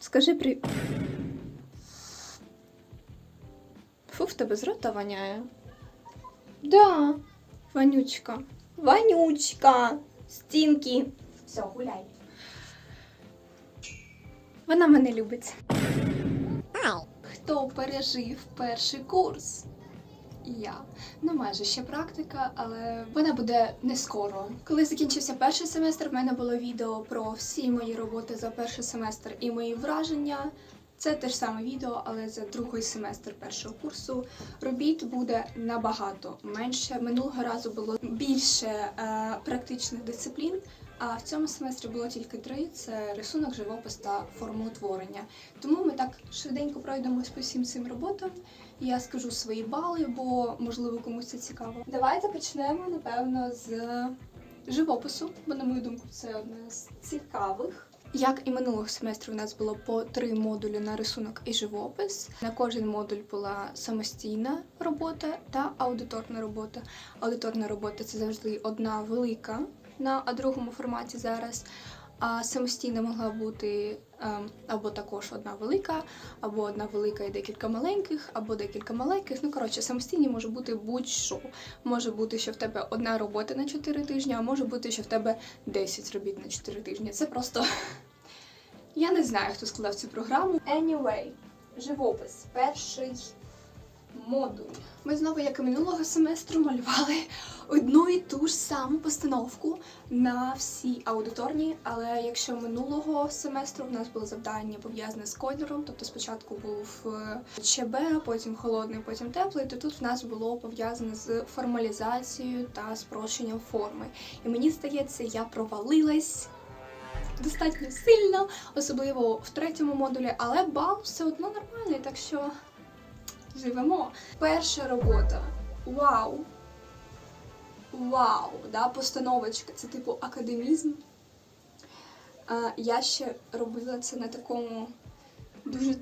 Скажи при. Фу, в тебе з рота воняє. Да, Ванючка. Ванючка! Стінки. Все, гуляй. Вона мене любить. Хто пережив перший курс? Я. Ну, майже ще практика, але вона буде не скоро. Коли закінчився перший семестр, в мене було відео про всі мої роботи за перший семестр і мої враження. Це те ж саме відео, але за другий семестр першого курсу. Робіт буде набагато менше. Минулого разу було більше е, практичних дисциплін. А в цьому семестрі було тільки три: це рисунок, живопис та формоутворення. Тому ми так швиденько пройдемось по всім цим роботам. Я скажу свої бали, бо можливо комусь це цікаво. Давайте почнемо, напевно, з живопису, бо, на мою думку, це одне з цікавих. Як і минулого семестру, у нас було по три модулі на рисунок і живопис. На кожен модуль була самостійна робота та аудиторна робота. Аудиторна робота це завжди одна велика на другому форматі зараз. А самостійна могла бути або також одна велика, або одна велика і декілька маленьких, або декілька маленьких. Ну коротше, самостійні може бути будь-що. Може бути, що в тебе одна робота на 4 тижні, а може бути, що в тебе 10 робіт на 4 тижні. Це просто я не знаю, хто складав цю програму. Anyway, живопис, перший модуль. Ми знову, як і минулого семестру, малювали одну і ту ж саму постановку на всі аудиторні. Але якщо минулого семестру в нас було завдання пов'язане з кольором, тобто спочатку був е, ЧБ, потім холодний, потім теплий, то тут в нас було пов'язане з формалізацією та спрощенням форми. І мені здається, я провалилась. Достатньо сильно, особливо в третьому модулі, але бал все одно нормальний, так що живемо. Перша робота. Вау! Вау! Да, постановочка. Це типу академізм. А, я ще робила це на такому дуже,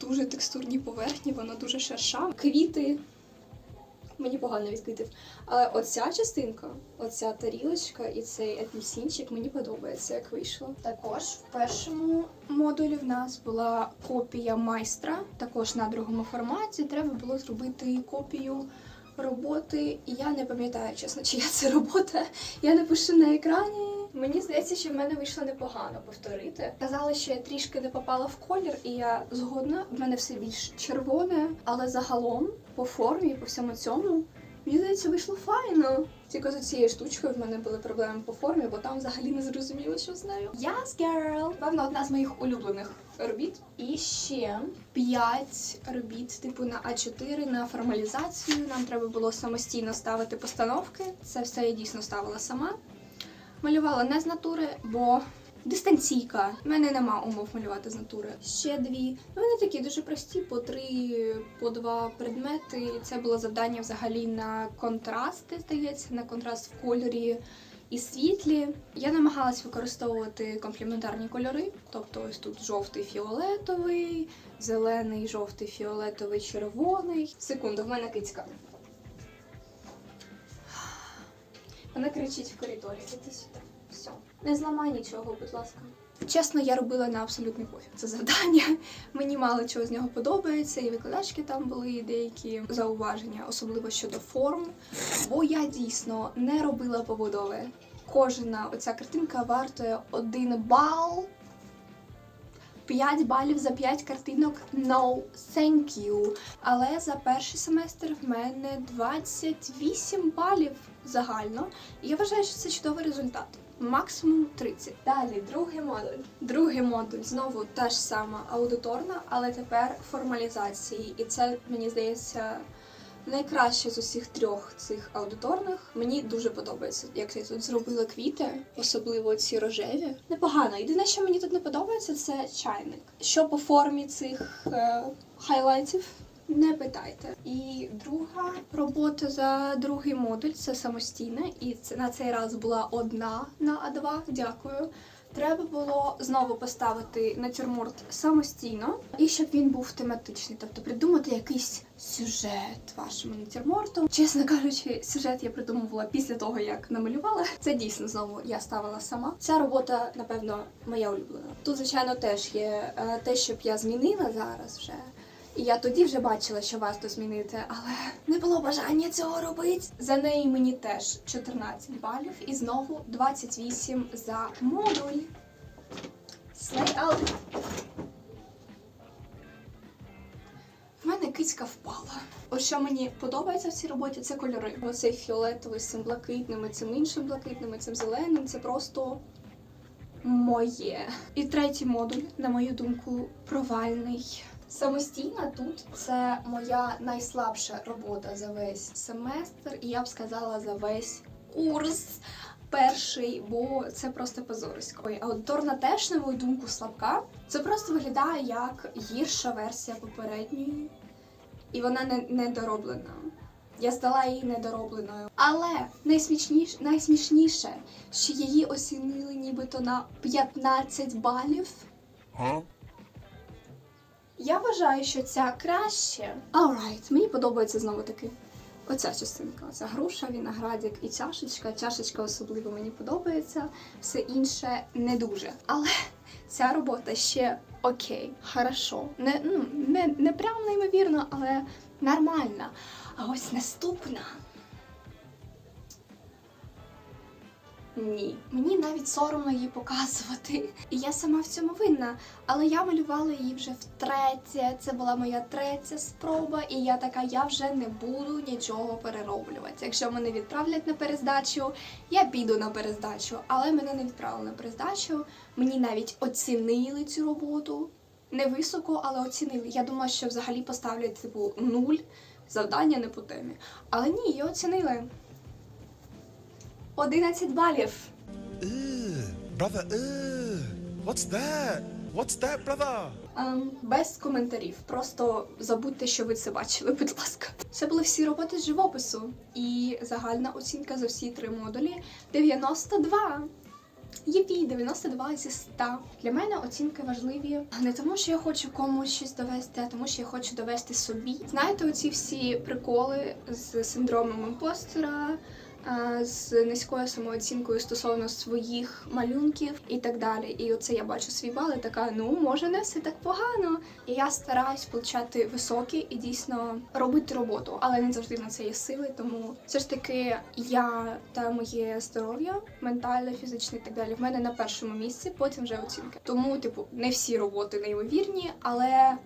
дуже текстурній поверхні, воно дуже шершаве. Квіти. Мені погано відкритив. Але оця частинка, оця тарілочка і цей апельсинчик мені подобається, як вийшло. Також в першому модулі в нас була копія майстра, також на другому форматі. Треба було зробити копію роботи. І я не пам'ятаю, чесно, чия це робота. Я напишу на екрані. Мені здається, що в мене вийшло непогано повторити. Казали, що я трішки не попала в колір, і я згодна. В мене все більш червоне, але загалом по формі, по всьому цьому. Мені здається, вийшло файно. Тільки з цією штучкою в мене були проблеми по формі, бо там взагалі не зрозуміло, що з нею. Yes, girl! Певно, одна з моїх улюблених робіт. І ще 5 робіт, типу на А4 на формалізацію. Нам треба було самостійно ставити постановки. Це все я дійсно ставила сама. Малювала не з натури, бо дистанційка. У мене нема умов малювати з натури. Ще дві. Ну, вони такі дуже прості, по три, по два предмети. Це було завдання взагалі на контрасти, здається, на контраст в кольорі і світлі. Я намагалась використовувати комплементарні кольори, тобто ось тут жовтий фіолетовий, зелений, жовтий, фіолетовий, червоний. Секунду, в мене кицька. Вона кричить в коридорі. Іди сюди. Все. Не зламай нічого, будь ласка. Чесно, я робила на абсолютний пофіг це завдання. Мені мало чого з нього подобається, і викладачки там були і деякі зауваження, особливо щодо форм. Бо я дійсно не робила побудови. Кожна оця картинка вартує один бал. 5 балів за 5 картинок no thank you. Але за перший семестр в мене 28 балів загально. І я вважаю, що це чудовий результат. Максимум 30. Далі, другий модуль. Другий модуль знову та ж сама аудиторна, але тепер формалізації. І це, мені здається, найкраще з усіх трьох цих аудиторних. Мені дуже подобається, як я тут зробила квіти, особливо ці рожеві. Непогано. Єдине, що мені тут не подобається, це чайник. Що по формі цих е, хайлайтів. Не питайте. І друга робота за другий модуль це самостійна, і це на цей раз була одна на А2. Дякую. Треба було знову поставити натюрморт самостійно, і щоб він був тематичний, тобто придумати якийсь сюжет вашому натюрморту. Чесно кажучи, сюжет я придумувала після того, як намалювала. Це дійсно знову я ставила сама. Ця робота, напевно, моя улюблена. Тут, звичайно, теж є е, те, щоб я змінила зараз вже. І я тоді вже бачила, що варто змінити, але не було бажання цього робити. За неї мені теж 14 балів і знову 28 за модуль. Slay out. В мене кицька впала. От що мені подобається в цій роботі, це кольори. Оцей фіолетовий з цим блакитним, цим іншим блакитним, цим зеленим. Це просто моє. І третій модуль, на мою думку, провальний. Самостійна тут це моя найслабша робота за весь семестр, і я б сказала за весь курс. Перший, бо це просто позорисько. Аудиторна теж, на мою думку, слабка. Це просто виглядає як гірша версія попередньої, і вона не недороблена. Я здала її недоробленою. Але найсмішніше, найсмішніше, що її оцінили нібито на 15 балів. Я вважаю, що ця краще. Alright, мені подобається знову таки. Оця частинка, оця груша, виноградик і чашечка. Чашечка особливо мені подобається, все інше не дуже. Але ця робота ще окей, хорошо. Не, ну, не, не прям неймовірно, але нормальна. А ось наступна. Ні, мені навіть соромно її показувати. І я сама в цьому винна. Але я малювала її вже втретє. Це була моя третя спроба, і я така, я вже не буду нічого перероблювати. Якщо мене відправлять на перездачу, я піду на перездачу. Але мене не відправили на перездачу. Мені навіть оцінили цю роботу. Не високо, але оцінили. Я думала, що взагалі поставлять типу нуль, завдання не по темі. Але ні, її оцінили. 11 балів. Brother. What's that? What's that, brother? Ем, без коментарів. Просто забудьте, що ви це бачили, будь ласка. Це були всі роботи з живопису. І загальна оцінка за всі три модулі 92. Єпі, 92 зі 100. Для мене оцінки важливі не тому, що я хочу комусь щось довести, а тому, що я хочу довести собі. Знаєте, оці всі приколи з синдромом імпостера, е, з низькою самооцінкою стосовно своїх малюнків і так далі. І оце я бачу свій бал і така, ну може не все так погано. І я стараюсь получати високі і дійсно робити роботу, але не завжди на це є сили. Тому все ж таки я та моє здоров'я, ментальне, фізичне і так далі. В мене на першому місці, потім вже оцінки. Тому, типу, не всі роботи неймовірні, але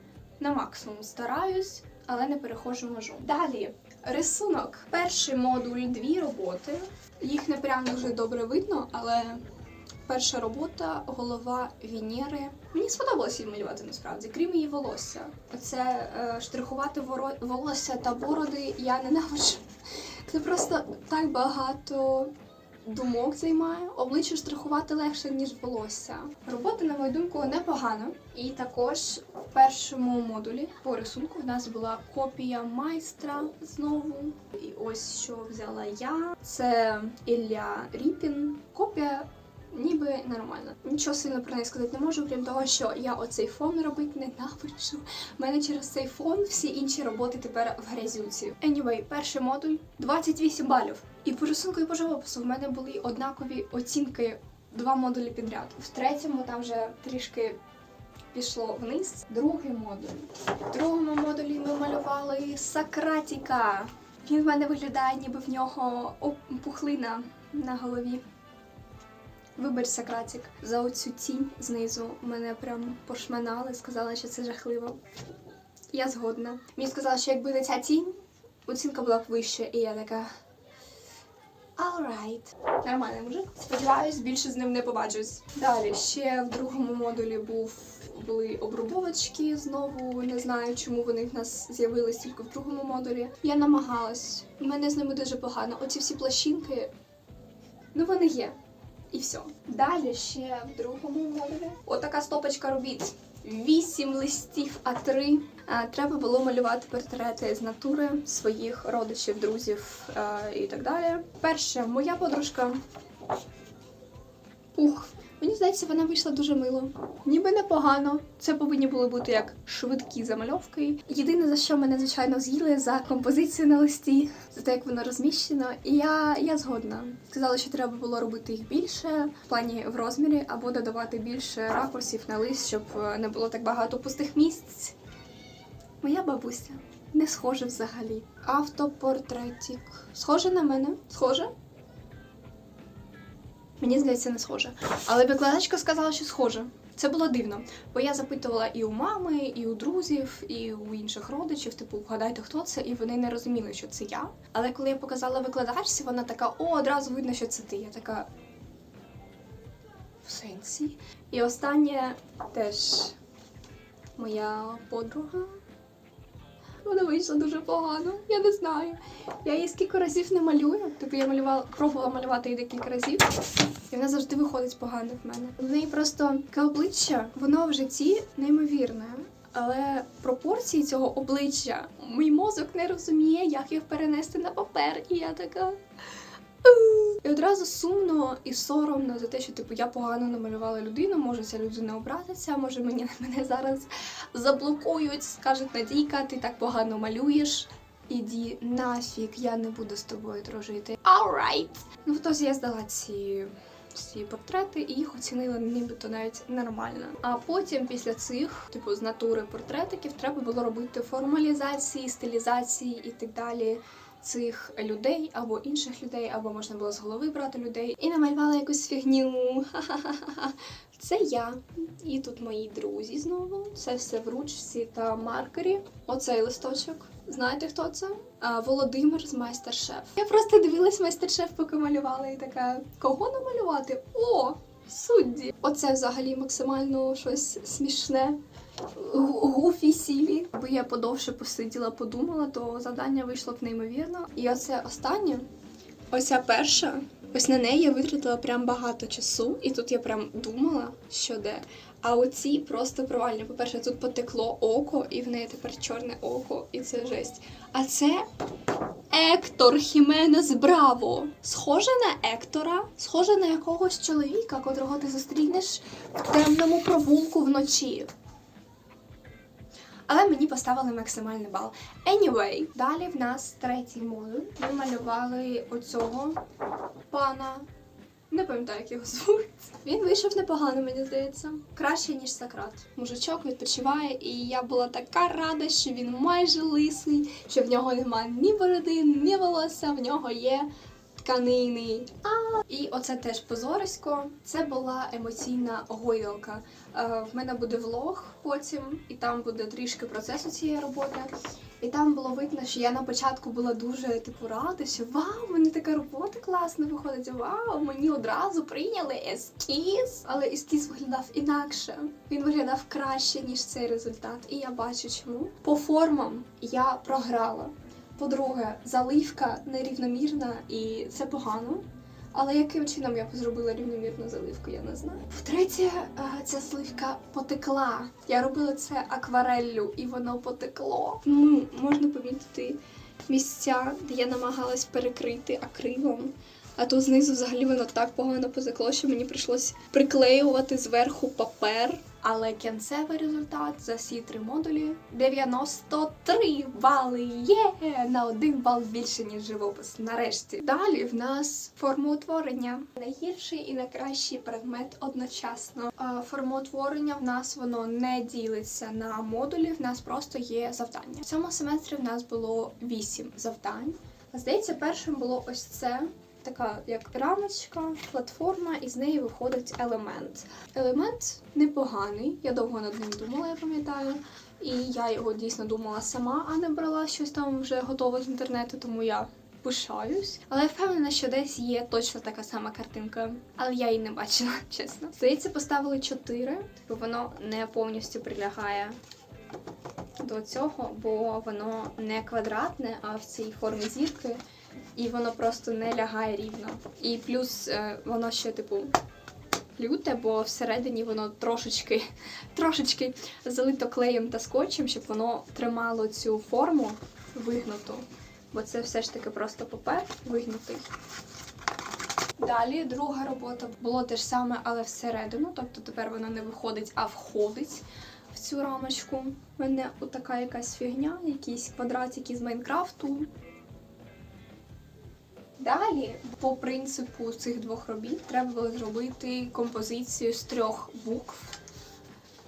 на максимум стараюсь, але не переходжу межу. Далі рисунок. Перший модуль, дві роботи. Їх не прям дуже добре видно, але перша робота голова Венери. Мені сподобалося її малювати насправді, крім її волосся. Оце е, штрихувати воро- волосся та бороди я ненавиджу. Це просто так багато думок займає. Обличчя штрихувати легше, ніж волосся. Робота, на мою думку, непогана. І також в першому модулі по рисунку в нас була копія майстра знову. І ось що взяла я. Це Ілля Ріпін. Копія. Ніби нормально. Нічого сильно про неї сказати не можу, крім того, що я оцей фон робити ненавиджу. У мене через цей фон всі інші роботи тепер в грязюці. Anyway, перший модуль 28 балів. І по рисунку, і по живопису в мене були однакові оцінки два модулі підряд. В третьому там вже трішки пішло вниз. Другий модуль. В другому модулі ми малювали Сакратіка. Він в мене виглядає, ніби в нього пухлина на голові. Вибач, Сократик, за оцю тінь знизу мене прям пошманали, сказали, що це жахливо. Я згодна. Мені сказали, що якби не ця тінь, оцінка була б вища, і я така. Alright. Нормальний мужик. Сподіваюсь, більше з ним не побачусь. Далі ще в другому модулі був були обрубовочки знову. Не знаю, чому вони в нас з'явились тільки в другому модулі. Я намагалась. У мене з ними дуже погано. Оці всі плащинки, ну вони є. І все. Далі ще в другому модулі. Отака стопочка робіт. Вісім листів А3. Треба було малювати портрети з натури своїх родичів, друзів е, і так далі. Перше, моя подружка Пух Мені здається, вона вийшла дуже мило. Ніби непогано. Це повинні були бути як швидкі замальовки. Єдине за що мене звичайно з'їли за композицію на листі, за те, як воно розміщено. І я, я згодна. Сказали, що треба було робити їх більше в плані в розмірі, або додавати більше ракурсів на лист, щоб е, не було так багато пустих місць. Моя бабуся не схожа взагалі. Автопортретик. Схоже на мене? Схоже? Мені здається, не схоже. Але викладачка сказала, що схоже. Це було дивно, бо я запитувала і у мами, і у друзів, і у інших родичів, типу, вгадайте, хто це, і вони не розуміли, що це я. Але коли я показала викладачці, вона така: о, одразу видно, що це ти. Я така. В сенсі. І останнє теж моя подруга. Вона вийшла дуже погано, я не знаю. Я її скільки разів не малюю. Типу я малювала, пробувала малювати її декілька разів, і вона завжди виходить погано в мене. В неї просто таке обличчя, воно в житті неймовірне. Але пропорції цього обличчя мій мозок не розуміє, як їх перенести на папер. І я така. І одразу сумно і соромно за те, що типу я погано намалювала людину, може ця людина обратиться, може мені мене зараз заблокують, скажуть Надійка, ти так погано малюєш. Іди нафіг, я не буду з тобою дружити. Alright. Ну, ітозі я здала ці, ці портрети і їх оцінила нібито навіть нормально. А потім, після цих, типу, з натури портретиків, треба було робити формалізації, стилізації і так далі. Цих людей або інших людей, або можна було з голови брати людей, і намалювала якусь фігню. Це я. І тут мої друзі знову. Це все в ручці та маркері. Оцей листочок. Знаєте, хто це? А, Володимир з майстер-шеф. Я просто дивилась майстер-шеф, поки малювала, і така: кого намалювати? О! Судді! Оце взагалі максимально щось смішне. Гу- Гуфі сілі. Аби я подовше посиділа, подумала, то завдання вийшло б неймовірно. І оце останнє, оця перша. Ось на неї я витратила прям багато часу, і тут я прям думала, що де. А оці просто провальні. По-перше, тут потекло око, і в неї тепер чорне око, і це жесть. А це Ектор Хіменес Браво. Схоже на Ектора, схоже на якогось чоловіка, котрого ти зустрінеш в темному провулку вночі. Але мені поставили максимальний бал. Anyway, далі в нас третій модуль. Ми малювали оцього пана. Не пам'ятаю, як його звуть. Він вийшов непогано, мені здається. Краще, ніж Сократ. Мужичок відпочиває, і я була така рада, що він майже лисий, що в нього немає ні бороди, ні волосся, в нього є тканини. А, і оце теж позорисько. Це була емоційна гойдалка. Е, в мене буде влог потім, і там буде трішки процесу цієї роботи. І там було видно, що я на початку була дуже типу рада, що вау, мені така робота класна виходить. Вау, мені одразу прийняли ескіз. Але ескіз виглядав інакше. Він виглядав краще, ніж цей результат. І я бачу, чому. По формам я програла. По-друге, заливка нерівномірна і це погано. Але яким чином я зробила рівномірну заливку, я не знаю. Втретє, е, ця зливка потекла. Я робила це аквареллю, і воно потекло. Ну, можна помітити місця, де я намагалась перекрити акрилом. А тут знизу взагалі воно так погано позакло, що мені прийшлось приклеювати зверху папер. Але кінцевий результат за всі три модулі 93 бали. Є на один бал більше ніж живопис. Нарешті. Далі в нас формоутворення. Найгірший і найкращий предмет одночасно. Формоутворення в нас воно не ділиться на модулі. В нас просто є завдання. В цьому семестрі в нас було 8 завдань. Здається, першим було ось це така як рамочка, платформа, і з неї виходить елемент. Елемент непоганий, я довго над ним думала, я пам'ятаю. І я його дійсно думала сама, а не брала щось там вже готове з інтернету, тому я пишаюсь. Але я впевнена, що десь є точно така сама картинка, але я її не бачила, чесно. Здається, поставили 4, типу воно не повністю прилягає до цього, бо воно не квадратне, а в цій формі зірки і воно просто не лягає рівно. І плюс е, воно ще, типу, люте, бо всередині воно трошечки, трошечки залито клеєм та скотчем, щоб воно тримало цю форму вигнуту. Бо це все ж таки просто папер вигнутий. Далі друга робота було те ж саме, але всередину. Тобто тепер вона не виходить, а входить в цю рамочку. У мене отака якась фігня, якісь квадратики з Майнкрафту. Далі, по принципу цих двох робіт, треба було зробити композицію з трьох букв.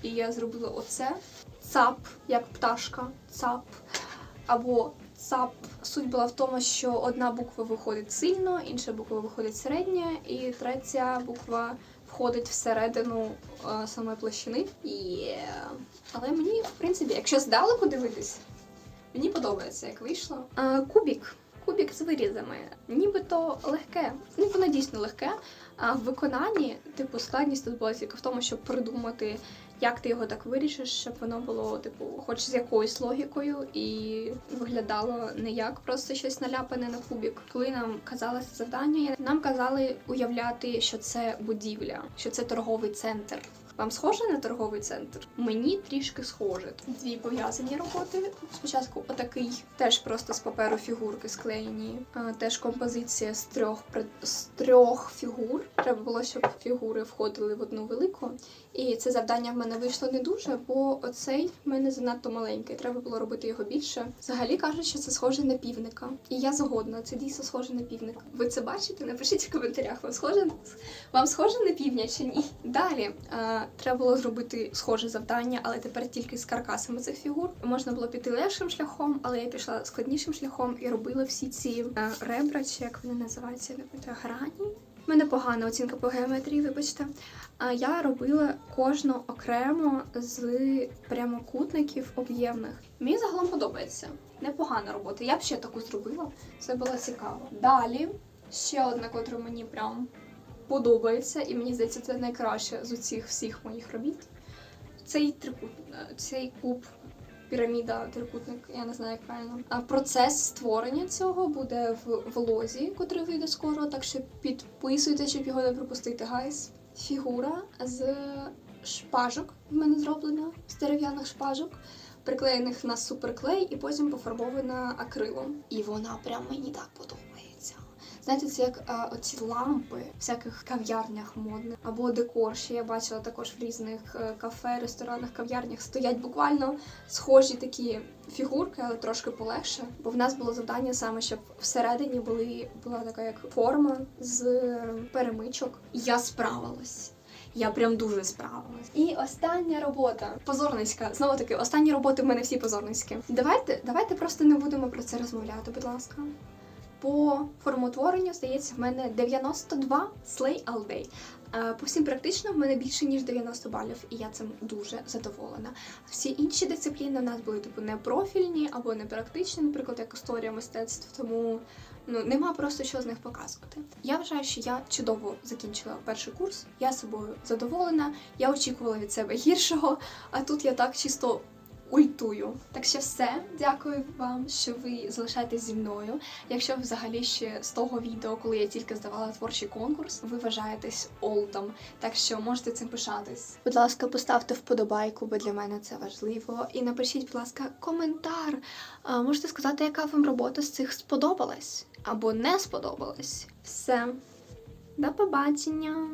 І я зробила оце. Цап, як пташка, цап. Або цап. Суть була в тому, що одна буква виходить сильно, інша буква виходить середня, і третя буква входить всередину е, самої площини. І... Але мені, в принципі, якщо здалеку дивитись, мені подобається, як вийшло. Е, кубік. Кубік з вирізами. Нібито легке. Ну, воно дійсно легке. А в виконанні, типу, складність тут була тільки в тому, щоб придумати, як ти його так вирішиш, щоб воно було, типу, хоч з якоюсь логікою, і виглядало не як просто щось наляпане на кубік. Коли нам казали це завдання, нам казали уявляти, що це будівля, що це торговий центр. Вам схоже на торговий центр? Мені трішки схоже. Дві пов'язані роботи. Спочатку отакий, теж просто з паперу фігурки склеєні. Теж композиція з трьох з трьох фігур. Треба було, щоб фігури входили в одну велику. І це завдання в мене вийшло не дуже, бо оцей в мене занадто маленький. Треба було робити його більше. Взагалі кажуть, що це схоже на півника. І я згодна, це дійсно схоже на півника. Ви це бачите? Напишіть в коментарях. Вам схоже вам схоже на півня чи ні? Далі треба було зробити схоже завдання, але тепер тільки з каркасами цих фігур. Можна було піти легшим шляхом, але я пішла складнішим шляхом і робила всі ці е, ребра, чи як вони називаються, я не пам'ятаю, грані. У мене погана оцінка по геометрії, вибачте. А я робила кожну окремо з прямокутників об'ємних. Мені загалом подобається. Непогана робота. Я б ще таку зробила. Це було цікаво. Далі ще одна, котра мені прям подобається, і мені здається, це найкраще з усіх всіх моїх робіт. Цей трикут, е, цей куб, піраміда, трикутник, я не знаю, як правильно. А процес створення цього буде в влозі, котрий вийде скоро. Так що підписуйтесь, щоб його не пропустити, гайс. Фігура з шпажок в мене зроблена, з дерев'яних шпажок. Приклеєних на суперклей і потім пофарбована акрилом. І вона прям мені так подобається. Знаєте, це як а, оці лампи в всяких кав'ярнях модних або декор. Ще я бачила також в різних е, кафе, ресторанах, кав'ярнях стоять буквально схожі такі фігурки, але трошки полегше. Бо в нас було завдання саме, щоб всередині були була така як форма з е, перемичок. Я справилась. Я прям дуже справилась. І остання робота. Позорницька. Знову таки, останні роботи в мене всі позорницькі. Давайте, давайте просто не будемо про це розмовляти, будь ласка. По формотворенню, здається, в мене 92 слей all day. Е, По всім практично в мене більше ніж 90 балів, і я цим дуже задоволена. Всі інші дисципліни в нас були типу не профільні або не практичні, наприклад, як історія мистецтв, тому ну нема просто що з них показувати. Я вважаю, що я чудово закінчила перший курс. Я собою задоволена. Я очікувала від себе гіршого, а тут я так чисто ультую. Так що все. Дякую вам, що ви залишаєтесь зі мною. Якщо взагалі ще з того відео, коли я тільки здавала творчий конкурс, ви вважаєтесь олдом, так що можете цим пишатись. Будь ласка, поставте вподобайку, бо для мене це важливо. І напишіть, будь ласка, коментар. А, можете сказати, яка вам робота з цих сподобалась або не сподобалась. Все. До побачення!